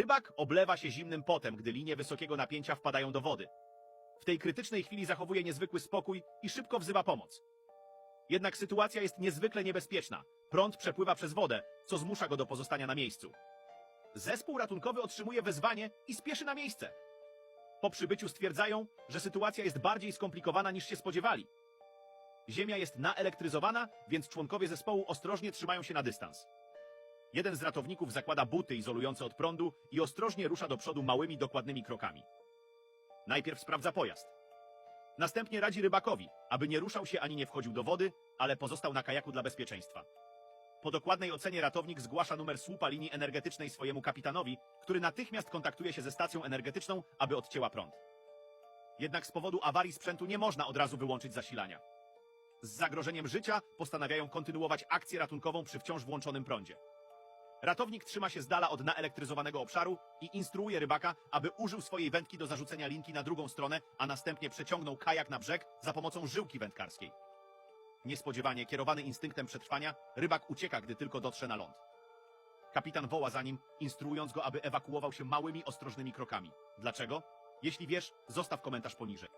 Rybak oblewa się zimnym potem, gdy linie wysokiego napięcia wpadają do wody. W tej krytycznej chwili zachowuje niezwykły spokój i szybko wzywa pomoc. Jednak sytuacja jest niezwykle niebezpieczna. Prąd przepływa przez wodę, co zmusza go do pozostania na miejscu. Zespół ratunkowy otrzymuje wezwanie i spieszy na miejsce. Po przybyciu stwierdzają, że sytuacja jest bardziej skomplikowana niż się spodziewali. Ziemia jest naelektryzowana, więc członkowie zespołu ostrożnie trzymają się na dystans. Jeden z ratowników zakłada buty izolujące od prądu i ostrożnie rusza do przodu małymi, dokładnymi krokami. Najpierw sprawdza pojazd. Następnie radzi rybakowi, aby nie ruszał się ani nie wchodził do wody, ale pozostał na kajaku dla bezpieczeństwa. Po dokładnej ocenie ratownik zgłasza numer słupa linii energetycznej swojemu kapitanowi, który natychmiast kontaktuje się ze stacją energetyczną, aby odcięła prąd. Jednak z powodu awarii sprzętu nie można od razu wyłączyć zasilania. Z zagrożeniem życia postanawiają kontynuować akcję ratunkową przy wciąż włączonym prądzie. Ratownik trzyma się z dala od naelektryzowanego obszaru i instruuje rybaka, aby użył swojej wędki do zarzucenia linki na drugą stronę, a następnie przeciągnął kajak na brzeg za pomocą żyłki wędkarskiej. Niespodziewanie, kierowany instynktem przetrwania, rybak ucieka, gdy tylko dotrze na ląd. Kapitan woła za nim, instruując go, aby ewakuował się małymi, ostrożnymi krokami. Dlaczego? Jeśli wiesz, zostaw komentarz poniżej.